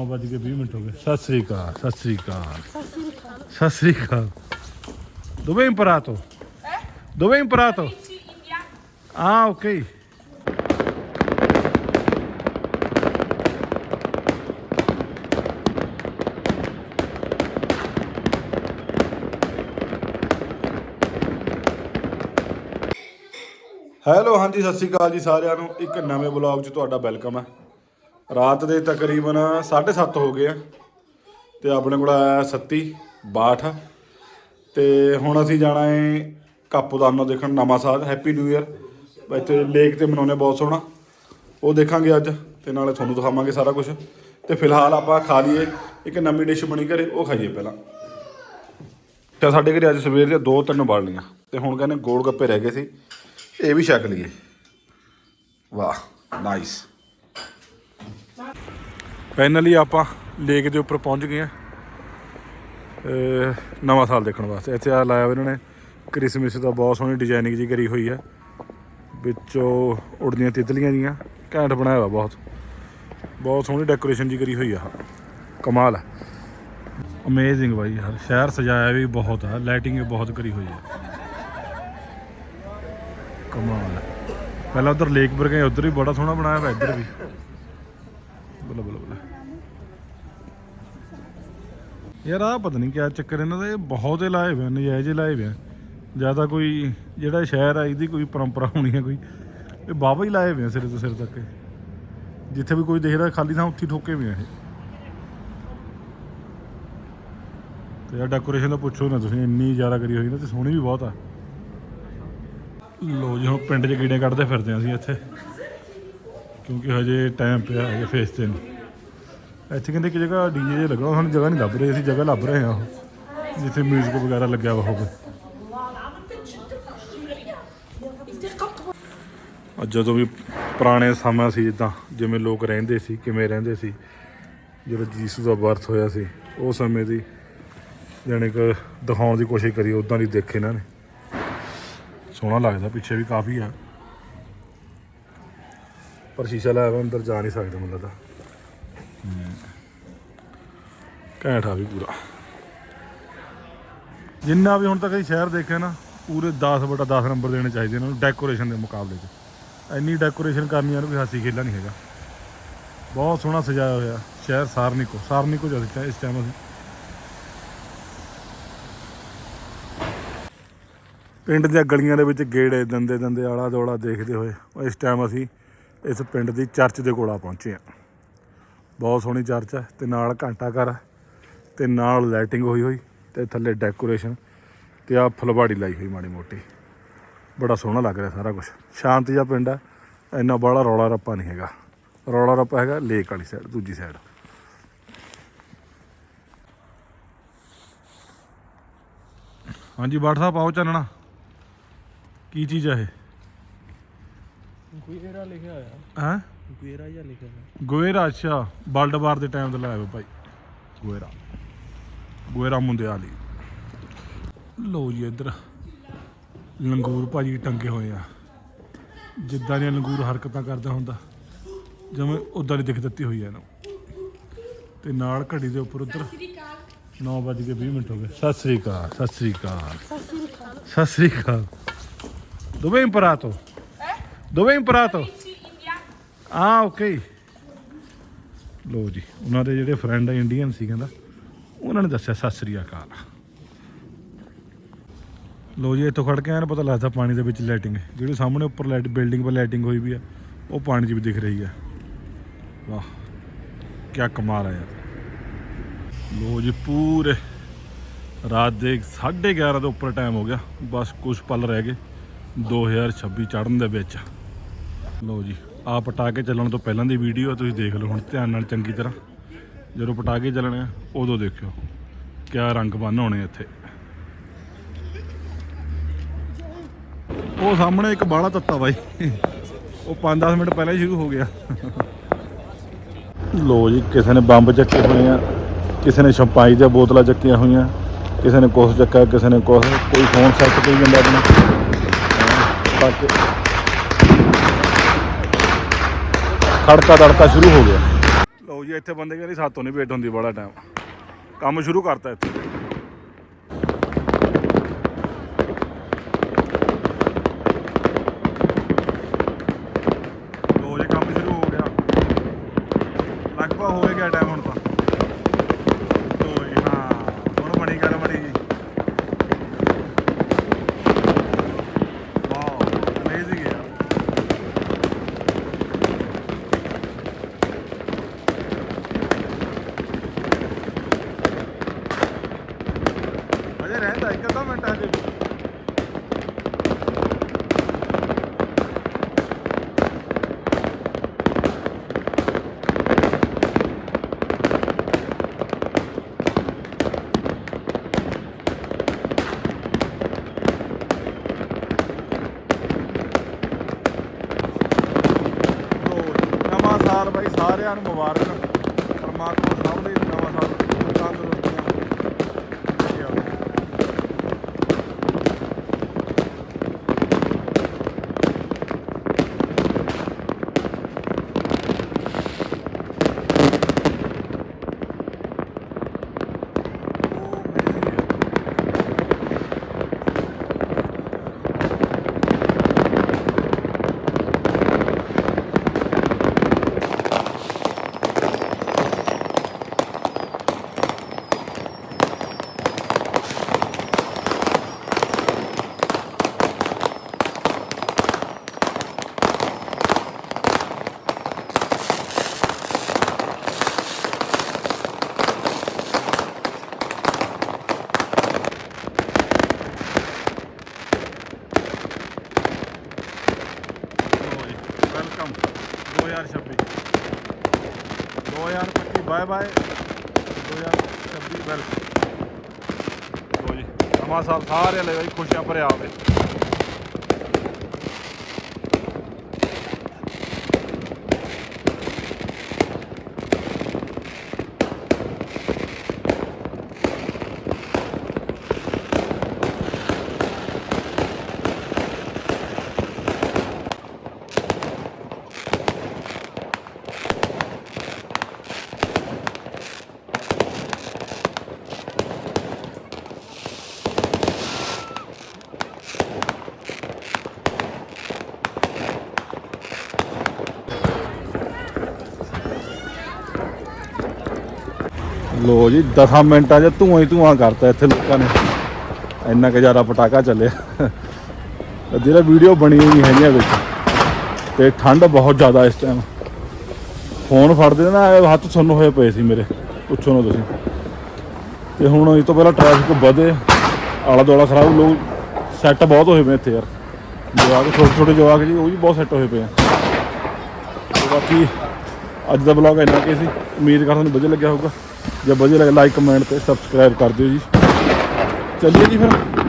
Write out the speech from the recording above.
9 ਵੱਜ ਕੇ 20 ਮਿੰਟ ਹੋ ਗਏ। ਸਤਿ ਸ੍ਰੀ ਅਕਾਲ ਸਤਿ ਸ੍ਰੀ ਅਕਾਲ। ਸਤਿ ਸ੍ਰੀ ਅਕਾਲ। Dove hai imparato? Dove hai imparato? Ah, hello ਹਾਂਜੀ ਸਤਿ ਸ਼੍ਰੀ ਅਕਾਲ ਜੀ ਸਾਰਿਆਂ ਨੂੰ। ਇੱਕ ਨਵੇਂ ਬਲੌਗ 'ਚ ਤੁਹਾਡਾ ਵੈਲਕਮ ਹੈ। ਰਾਤ ਦੇ ਤਕਰੀਬਨ 7:30 ਹੋ ਗਏ ਆ ਤੇ ਆਪਣੇ ਕੋਲ ਆਇਆ 37 62 ਤੇ ਹੁਣ ਅਸੀਂ ਜਾਣਾ ਹੈ ਕਾਪੂਦਾਨੋ ਦੇਖਣ, ਨਵਾਂ ਸਾਲ ਹੈਪੀ ਨਿਊ ਇਅਰ ਇੱਥੇ ਲੇਕ ਤੇ ਮਨਾਉਣੇ ਬਹੁਤ ਸੋਹਣਾ। ਉਹ ਦੇਖਾਂਗੇ ਅੱਜ ਤੇ ਨਾਲੇ ਤੁਹਾਨੂੰ ਦਿਖਾਵਾਂਗੇ ਸਾਰਾ ਕੁਝ ਤੇ ਫਿਲਹਾਲ ਆਪਾਂ ਖਾ ਲਈਏ, ਇੱਕ ਨਵੀਂ ਡਿਸ਼ ਬਣੀ ਘਰੇ, ਉਹ ਖਾਈਏ ਪਹਿਲਾਂ। ਤੇ ਸਾਡੇ ਘਰੇ ਅੱਜ ਸਵੇਰ ਦੇ ਦੋ ਤਿੰਨ ਬਾਲਣੀਆਂ ਤੇ ਹੁਣ ਕਹਿੰਦੇ ਗੋਲ ਗੱਪੇ ਰਹਿ ਗਏ ਸੀ, ਇਹ ਵੀ ਛਕ ਲਈਏ। ਵਾਹ ਨਾਈਸ ਫਾਈਨਲੀ ਆਪਾਂ ਲੇਕ ਦੇ ਉੱਪਰ ਪਹੁੰਚ ਗਏ ਆ ਨਵਾਂ ਸਾਲ ਦੇਖਣ ਵਾਸਤੇ। ਇੱਥੇ ਆ ਲਾਇਆ ਹੋਇਆ ਇਹਨਾਂ ਨੇ। ਕ੍ਰਿਸਮਸ ਦਾ ਬਹੁਤ ਸੋਹਣੀ ਡਿਜ਼ਾਈਨਿੰਗ ਜੀ ਕਰੀ ਹੋਈ ਆ। ਵਿੱਚੋਂ ਉੜਦੀਆਂ ਤਿਤਲੀਆਂ ਜੀਆਂ। ਘੈਂਟ ਬਣਾਇਆ ਹੋਇਆ ਬਹੁਤ। ਬਹੁਤ ਸੋਹਣੀ ਡੈਕੋਰੇਸ਼ਨ ਜੀ ਕਰੀ ਹੋਈ ਆ। ਕਮਾਲ ਹੈ ਅਮੇਜ਼ਿੰਗ ਬਾਈ ਯਾਰ ਸ਼ਹਿਰ ਸਜਾਇਆ ਵੀ ਬਹੁਤ ਆ। ਲਾਈਟਿੰਗ ਵੀ ਬਹੁਤ ਕਰੀ ਹੋਈ ਆ। ਕਮਾਲ ਪਹਿਲਾਂ ਉਧਰ ਲੇਕ ਪਰ ਗਏ ਉਧਰ ਵੀ ਬੜਾ ਸੋਹਣਾ ਬਣਾਇਆ ਹੋਇਆ ਇੱਧਰ ਵੀ। ਬੋਲੋ ਬੋਲੋ ਬੋਲੋ। ਯਾਰ ਆ ਪਤਾ ਨਹੀਂ ਕਿਆ ਚੱਕਰ ਇਹਨਾਂ ਦਾ ਇਹ ਬਹੁਤ ਹੀ ਲਾਏ ਹੋਏ ਨਜਾਇਜ਼ ਲਾਏ ਹੋਏ ਆ। ਜ਼ਿਆਦਾ ਕੋਈ ਜਿਹੜਾ ਸ਼ਹਿਰ ਆ, ਇਹਦੀ ਕੋਈ ਪਰੰਪਰਾ ਹੋਣੀ ਹੈ ਕੋਈ। ਇਹ ਬਾਬਾ ਹੀ ਲਾਏ ਹੋਏ ਆ ਸਿਰੇ ਤੋਂ ਸਿਰ ਤੱਕ। ਜਿੱਥੇ ਵੀ ਕੋਈ ਦੇਖਦਾ, ਖਾਲੀ ਥਾਂ ਉੱਥੇ ਠੋਕੇ ਹੋਏ ਆ ਇਹ। ਤੇ ਆ ਡੈਕੋਰੇਸ਼ਨ ਦਾ ਪੁੱਛੋ ਨਾ ਤੁਸੀਂ, ਇੰਨੀ ਜ਼ਿਆਦਾ ਕਰੀ ਹੋਈ ਨਾ ਤੇ ਸੋਹਣੀ ਵੀ ਬਹੁਤ ਆ। ਲੋ ਜੀ, ਹੁਣ ਪਿੰਡ 'ਚ ਕੀੜੇ ਕੱਢਦੇ ਫਿਰਦੇ ਹਾਂ ਅਸੀਂ ਇੱਥੇ। ਕਿਉਂਕਿ ਹਜੇ ਟਾਈਮ ਪਿਆ, ਹਜੇ ਫੇਸ ਤੇ ਨੂੰ। ਇੱਥੇ ਕਹਿੰਦੇ ਕਿ ਜਗ੍ਹਾ ਡੀਜੇ ਜੇ ਲੱਗਣਾ ਸਾਨੂੰ ਜਗ੍ਹਾ ਨਹੀਂ ਲੱਭ ਰਹੀ, ਅਸੀਂ ਜਗ੍ਹਾ ਲੱਭ ਰਹੇ ਹਾਂ ਉਹ, ਜਿੱਥੇ 뮤직 ਵਗੈਰਾ ਲੱਗਿਆ ਵਾ ਹੋਵੇ। ਜਦੋਂ ਵੀ ਪੁਰਾਣੇ ਸਮਾਂ ਸੀ, ਜਿੱਦਾਂ ਜਿਵੇਂ ਲੋਕ ਰਹਿੰਦੇ ਸੀ, ਕਿਵੇਂ ਰਹਿੰਦੇ ਸੀ, ਜਦੋਂ ਜੀਸੂ ਦਾ ਬਰਥ ਹੋਇਆ ਸੀ, ਉਹ ਸਮੇਂ ਦੀ ਜਾਣੀ ਕਿ ਦਿਖਾਉਣ ਦੀ ਕੋਸ਼ਿਸ਼ ਕਰੀ ਉਦਾਂ ਦੀ ਦੇਖੇ ਇਹਨਾਂ ਨੇ। ਸੋਹਣਾ ਲੱਗਦਾ, ਪਿੱਛੇ ਵੀ ਕਾਫੀ ਆ। ਪਰ ਸ਼ੀਸ਼ਾ ਲਾਇਆ ਅੰਦਰ ਜਾ ਨਹੀਂ ਸਕਦੇ ਮੈਨੂੰ ਲੱਗਦਾ। ਘੈਂਟ ਆ ਵੀ ਪੂਰਾ। ਜਿੰਨਾ ਵੀ ਹੁਣ ਤੱਕ ਅਸੀਂ ਸ਼ਹਿਰ ਦੇਖਿਆ ਨਾ, ਪੂਰੇ 10 ਬਟਾ 10 ਨੰਬਰ ਦੇਣੇ ਚਾਹੀਦੇ ਇਹਨਾਂ ਨੂੰ ਡੈਕੋਰੇਸ਼ਨ ਦੇ ਮੁਕਾਬਲੇ 'ਚ। ਇੰਨੀ ਡੈਕੋਰੇਸ਼ਨ ਕਰਨੀ ਯਾਰ ਕੋਈ ਹਾਸੀ ਖੇਲਾ ਨਹੀਂ ਹੈਗਾ। ਬਹੁਤ ਸੋਹਣਾ ਸਜਾਇਆ ਹੋਇਆ ਸ਼ਹਿਰ ਸਾਰਨਿਕੋ। ਸਾਰਨਿਕੋ ਜਦ ਇਸ ਟਾਈਮ ਅਸੀਂ। ਪਿੰਡ ਦੀਆਂ ਗਲੀਆਂ ਦੇ ਵਿੱਚ ਗੇੜੇ ਦੰਦੇ ਦੰਦੇ ਆਲਾ ਦੋਲਾ ਦੇਖਦੇ ਹੋਏ ਇਸ ਟਾਈਮ ਅਸੀਂ ਇਸ ਪਿੰਡ ਦੀ ਚਰਚ ਦੇ ਕੋਲ ਆ ਪਹੁੰਚੇ ਆ ਬਹੁਤ ਸੋਹਣੀ ਚਰਚ ਹੈ ਤੇ ਨਾਲ ਘੰਟਾ ਘਰ ਹੈ ਤੇ ਨਾਲ ਲਾਈਟਿੰਗ ਹੋਈ ਹੋਈ ਤੇ ਥੱਲੇ ਡੈਕੋਰੇਸ਼ਨ ਤੇ ਆ ਫੁੱਲਵਾੜੀ ਲਾਈ ਹੋਈ ਮਾੜੀ ਮੋਟੀ। ਬੜਾ ਸੋਹਣਾ ਲੱਗ ਰਿਹਾ ਸਾਰਾ ਕੁਝ ਸ਼ਾਂਤ ਜਿਹਾ ਪਿੰਡ ਹੈ ਇੰਨਾ ਬੜਾ ਰੌਲਾ ਰੱਪਾ ਨਹੀਂ ਹੈਗਾ। ਰੌਲਾ ਰੱਪਾ ਹੈਗਾ ਲੇਕ ਵਾਲੀ ਸਾਈਡ ਦੂਜੀ ਸਾਈਡ ਹਾਂਜੀ ਸਾਹਿਬ ਆਓ ਚੱਲਣਾ ਕੀ ਚੀਜ਼ ਆ ਇਹ? ਗੁਏਰਾ ਲਿਖਿਆ ਹੋਇਆ। ਹੈ? ਗੁਏਰਾ ਜਿਹਾ ਲਿਖਿਆ ਹੋਇਆ। ਗੋਏਰਾ ਅੱਛਾ। ਵਰਲਡ ਵਾਰ ਦੇ ਟਾਈਮ ਤੇ ਲਾਇਆ ਵਾ ਭਾਈ। ਗੋਏਰਾ। ਗੋਏਰਾ ਮੁੰਡਿਆਲੀ ਲੋ ਜੀ ਇੱਧਰ ਲੰਗੂਰ ਭਾਜੀ ਟੰਗੇ ਹੋਏ ਆ। ਜਿੱਦਾਂ ਦੀਆਂ ਲੰਗੂਰ ਹਰਕਤਾਂ ਕਰਦਾ ਹੁੰਦਾ ਜਿਵੇਂ ਉਦਾਂ ਦੀ ਦਿਖ ਦਿੱਤੀ ਹੋਈ ਹੈ ਇਹਨੂੰ। ਤੇ ਨਾਲ ਘੜੀ ਦੇ ਉੱਪਰ ਉੱਧਰ 9 ਵੱਜ ਕੇ 20 ਮਿੰਟ ਹੋ ਗਏ। ਸਤਿ ਸ੍ਰੀ ਅਕਾਲ ਸਤਿ ਸ੍ਰੀ ਅਕਾਲ। ਸਤਿ ਸ੍ਰੀ ਅਕਾਲ। Dove hai imparato? Dove hai imparato? Ah, ok. ਲੋ ਜੀ ਉਹਨਾਂ ਦੇ ਜਿਹੜੇ ਫਰੈਂਡ ਆ ਇੰਡੀਅਨ ਸੀ ਕਹਿੰਦਾ। ਉਹਨਾਂ ਨੇ ਦੱਸਿਆ, ਸਤਿ ਸ੍ਰੀ ਅਕਾਲ। ਲੋ ਜੀ, ਇੱਥੋਂ ਖੜ ਕੇ ਆਇਆ ਪਤਾ ਲੱਗਦਾ ਪਾਣੀ ਦੇ ਵਿੱਚ ਲਾਈਟਿੰਗ ਹੈ। ਜਿਹੜੀ ਸਾਹਮਣੇ ਉੱਪਰ ਲਾਈਟ ਬਿਲਡਿੰਗ 'ਤੇ ਲਾਈਟਿੰਗ ਹੋਈ ਵੀ ਆ, ਉਹ ਪਾਣੀ 'ਚ ਵੀ ਦਿਖ ਰਹੀ ਆ। ਵਾਹ ਕੀ ਕਮਾਲ ਆ ਯਾਰ। ਲੋ ਜੀ, ਪੂਰੇ ਰਾਤ ਦੇ 11:30 ਦੇ ਉੱਪਰ ਟਾਈਮ ਹੋ ਗਿਆ। ਬਸ ਕੁਝ ਪਲ ਰਹਿ ਗਏ 2026 ਚੜ੍ਹਨ ਦੇ ਵਿੱਚ। ਲੋ ਜੀ ਆ ਪਟਾਕੇ ਚੱਲਣ ਤੋਂ ਪਹਿਲਾਂ ਦੀ ਵੀਡੀਓ ਤੁਸੀਂ ਦੇਖ ਲਓ ਹੁਣ, ਧਿਆਨ ਨਾਲ ਚੰਗੀ ਤਰ੍ਹਾਂ। ਜਦੋਂ ਪਟਾਕੇ ਚੱਲਣੇ ਉਦੋਂ ਦੇਖਿਓ ਕਿਆ ਰੰਗ ਬੰਨ ਹੋਣੇ ਇੱਥੇ। ਉਹ ਸਾਹਮਣੇ ਇੱਕ ਬਾਲਾ ਤੱਤਾ ਬਾਈ। ਉਹ 5-10 ਮਿੰਟ ਪਹਿਲਾਂ ਹੀ ਸ਼ੁਰੂ ਹੋ ਗਿਆ। ਲੋ ਜੀ, ਕਿਸੇ ਨੇ ਬੰਬ ਚੱਕੇ ਹੋਏ ਆ, ਕਿਸੇ ਨੇ ਸ਼ੰਪਾਈ ਦੀਆਂ ਬੋਤਲਾਂ ਚੱਕੀਆਂ ਹੋਈਆਂ, ਕਿਸੇ ਨੇ ਕੁਛ ਚੱਕਿਆ, ਕਿਸੇ ਨੇ ਕੁਛ, ਕੋਈ ਫੋਨ ਸੈੱਟ ਕਰੀ ਜਾਂਦਾ ਆਪਣਾ। ਬਾਕੀ ਖੜਕਾ ਦੜਕਾ ਸ਼ੁਰੂ ਹੋ ਗਿਆ। ਲਓ ਜੀ, ਇੱਥੇ ਬੰਦੇ ਕਹਿੰਦੇ ਸਾਤੋਂ ਨਹੀਂ ਵੇਟ ਹੁੰਦੀ, ਬੜਾ ਟਾਈਮ ਕੰਮ ਸ਼ੁਰੂ ਕਰਤਾ ਇੱਥੇ। ਲੋ ਜੀ, ਕੰਮ ਸ਼ੁਰੂ ਹੋ ਗਿਆ। ਲਗਭਗ ਹੋ ਗਿਆ ਟਾਈਮ ਹੁਣ ਤਾਂ ਲੋ ਜੀ ਹਾਂ ਹੁਣ ਬਣੀ ਗੱਲ ਬਣੀ ਜੀ ਵਾਓ ਅਮੇਜ਼ਿੰਗ ਯਾਰ ਅਜੇ ਰਹਿੰਦਾ ਇੱਕ ਅੱਧਾ ਮਿੰਟ ਅਜੇ ਲੋ, ਨਵਾਂ ਸਾਲ ਬਾਈ ਸਾਰਿਆਂ ਨੂੰ ਮੁਬਾਰਕ। ਪਰਮਾਤਮਾ ਸਭ ਦੇ ਨਵਾਂ ਸਾਲ ਤੰਦਰੁਸਤੀਆਂ ਲੈ ਕੇ ਆਵੇ ਉਹ ਮੇਰੀ ਲੋ ਜੀ ਵੈਲਕਮ 2026 2025 ਬਾਏ ਬਾਏ। 2026 ਵੈਲਕਮ। ਲੋ ਜੀ, ਨਵਾਂ ਸਾਲ ਸਾਰੇ ਲਈ ਬਈ ਖੁਸ਼ੀਆਂ ਭਰਿਆ ਆਵੇ ਲੋ ਜੀ 10 ਮਿੰਟਾਂ 'ਚ ਧੂਆਂ ਹੀ ਧੂਆਂ ਕਰਤਾ ਇੱਥੇ ਲੋਕਾਂ ਨੇ। ਇੰਨਾ ਕੁ ਜ਼ਿਆਦਾ ਪਟਾਕਾ ਚੱਲਿਆ। ਜਿਹੜਾ ਵੀਡੀਓ ਬਣੀ ਨਹੀਂ ਹੈਗੀ ਵਿੱਚ। ਤੇ ਠੰਡ ਬਹੁਤ ਜ਼ਿਆਦਾ ਇਸ ਟਾਈਮ ਫੋਨ ਫੜਦੇ ਨਾ ਹੱਥ ਸੁੰਨ ਹੋਏ ਪਏ ਸੀ ਮੇਰੇ। ਪੁੱਛੋ ਨਾ ਤੁਸੀਂ। ਤੇ ਹੁਣ ਇਹ ਤੋਂ ਪਹਿਲਾਂ ਟ੍ਰੈਫਿਕ ਵਧੇ ਆਲਾ ਦੁਆਲਾ ਖਰਾਬ ਲੋਕ ਸੈੱਟ ਬਹੁਤ ਹੋਏ ਪਏ ਇੱਥੇ ਯਾਰ। ਜਵਾਕ ਛੋਟੇ ਛੋਟੇ ਜਵਾਕ ਜੀ, ਉਹ ਵੀ ਬਹੁਤ ਸੈੱਟ ਹੋਏ ਪਏ ਆ। ਬਾਕੀ ਅੱਜ ਦਾ ਵਲੌਗ ਇੰਨਾ ਕੀ ਸੀ। ਉਮੀਦ ਕਰਦਾ ਤੁਹਾਨੂੰ ਵਧੀਆ ਲੱਗਿਆ ਹੋਊਗਾ। ਜੇ ਵਧੀਆ ਲੱਗੇ ਲਾਈਕ ਕਮੈਂਟ ਤੇ ਸਬਸਕ੍ਰਾਈਬ ਕਰ ਦਿਓ ਜੀ। ਚੱਲੀਏ ਜੀ ਫਿਰ।